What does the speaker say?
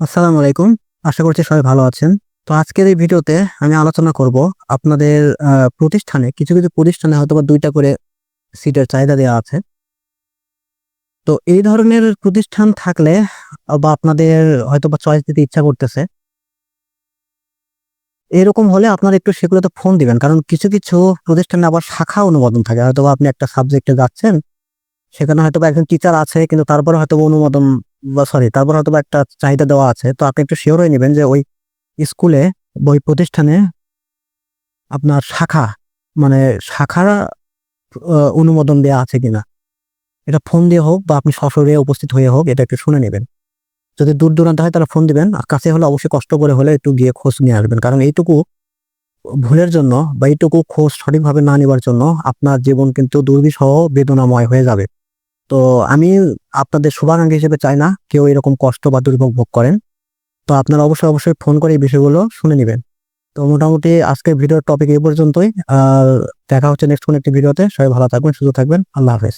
আসসালামু আলাইকুম। আশা করছি সবাই ভালো আছেন। তো আজকের এই ভিডিওতে আমি আলোচনা করব আপনাদের প্রতিষ্ঠানে, কিছু কিছু প্রতিষ্ঠানে হয়তো বা দুইটা করে সিটের চাহিদা দেওয়া আছে। তো এই ধরনের প্রতিষ্ঠান থাকলে, বা আপনাদের হয়তো বা চয়েস দিতে ইচ্ছা করতেছে, এরকম হলে আপনারা একটু সেগুলোতে ফোন দিবেন। কারণ কিছু কিছু প্রতিষ্ঠানে আবার শাখা অনুমোদন থাকে। হয়তো আপনি একটা সাবজেক্টে যাচ্ছেন, সেখানে হয়তো একজন টিচার আছে, কিন্তু তারপরে হয়তো অনুমোদন বা সরি তারপর হয়তো একটা চাহিদা দেওয়া আছে। তো আপনি একটু শিওর হয়ে নেবেন যে ওই স্কুলে বই প্রতিষ্ঠানে আপনার শাখা মানে শাখার অনুমোদন দেওয়া আছে কিনা। এটা ফোন দিয়ে হোক বা আপনি সশরীরে উপস্থিত হয়ে হোক, এটা একটু শুনে নেবেন। যদি দূর দূরান্ত হয় তাহলে ফোন দিবেন। আর কাছে হলে অবশ্যই কষ্ট করে হলে একটু গিয়ে খোঁজ নিয়ে আসবেন। কারণ এইটুকু ভুলের জন্য বা এইটুকু খোঁজ সঠিকভাবে না নেবার জন্য আপনার জীবন কিন্তু দুর্বিষহ, বেদনাময় হয়ে যাবে। তো আমি আপনাদের শুভাকাঙ্ক্ষী হিসেবে চাই না কেউ এরকম কষ্ট বা দুর্ভোগ ভোগ করেন। তো আপনারা অবশ্যই অবশ্যই ফোন করে এই বিষয়গুলো শুনে নেবেন। তো মোটামুটি আজকের ভিডিওর টপিক এই পর্যন্তই। আর দেখা হচ্ছে নেক্সট কোনো একটি ভিডিওতে। সবাই ভালো থাকবেন, সুস্থ থাকবেন। আল্লাহ হাফেজ।